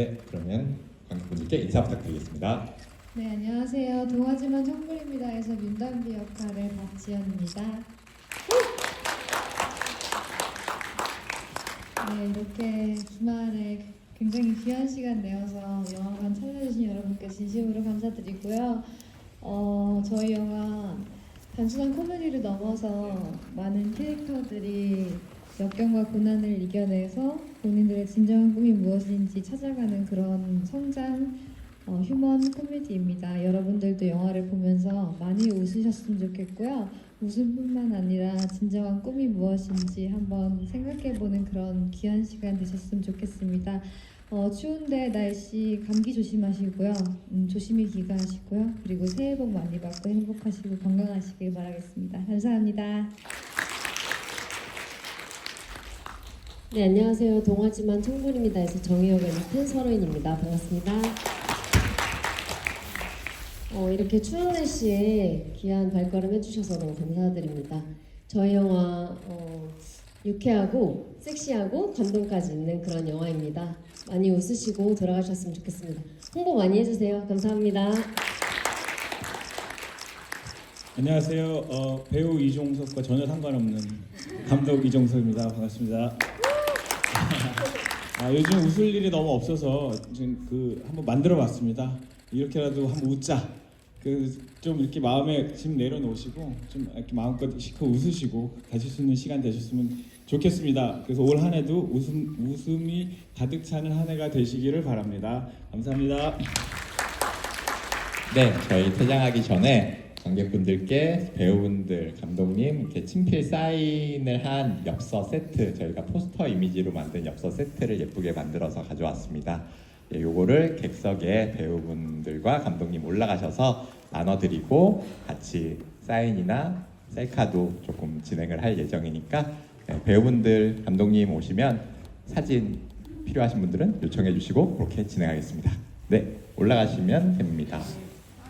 네, 그러면 관객분들께 인사 부탁드리겠습니다. 네, 안녕하세요. 동화지만 청불입니다에서 윤단비 역할의 박지연입니다. 네, 이렇게 주말에 굉장히 귀한 시간 내어서 영화관 찾아주신 여러분께 진심으로 감사드리고요. 어, 저희 영화 단순한 코미디를 넘어서 많은 캐릭터들이 역경과 고난을 이겨내서 본인들의 진정한 꿈이 무엇인지 찾아가는 그런 성장 어, 휴먼 코미디입니다. 여러분들도 영화를 보면서 많이 웃으셨으면 좋겠고요. 웃음뿐만 아니라 진정한 꿈이 무엇인지 한번 생각해보는 그런 귀한 시간 되셨으면 좋겠습니다. 어, 추운데 날씨 감기 조심하시고요. 음, 조심히 귀가하시고요. 그리고 새해 복 많이 받고 행복하시고 건강하시길 바라겠습니다. 감사합니다. 네, 안녕하세요. 동화지만 청분입니다에서 정의역을 맡은 서로인입니다. 반갑습니다. 어, 이렇게 추운 날씨에 귀한 발걸음 해주셔서 너무 감사드립니다. 저희 영화 어, 유쾌하고 섹시하고 감동까지 있는 그런 영화입니다. 많이 웃으시고 돌아가셨으면 좋겠습니다. 홍보 많이 해주세요. 감사합니다. 안녕하세요. 어, 배우 이종석과 전혀 상관없는 감독 이종석입니다. 반갑습니다. 아, 요즘 웃을 일이 너무 없어서 지금 그 한번 만들어봤습니다. 이렇게라도 한번 웃자. 그 좀 이렇게 마음에 짐 내려놓으시고 좀 이렇게 마음껏 시크 웃으시고 가실 수 있는 시간 되셨으면 좋겠습니다. 그래서 올 한해도 웃음 웃음이 가득 차는 한 해가 되시기를 바랍니다. 감사합니다. 네, 저희 퇴장하기 전에 관객분들께 배우분들, 감독님 이렇게 친필 사인을 한 엽서 세트 저희가 포스터 이미지로 만든 엽서 세트를 예쁘게 만들어서 가져왔습니다. 예, 요거를 객석에 배우분들과 감독님 올라가셔서 나눠드리고 같이 사인이나 셀카도 조금 진행을 할 예정이니까 예, 배우분들, 감독님 오시면 사진 필요하신 분들은 요청해 주시고 그렇게 진행하겠습니다. 네, 올라가시면 됩니다.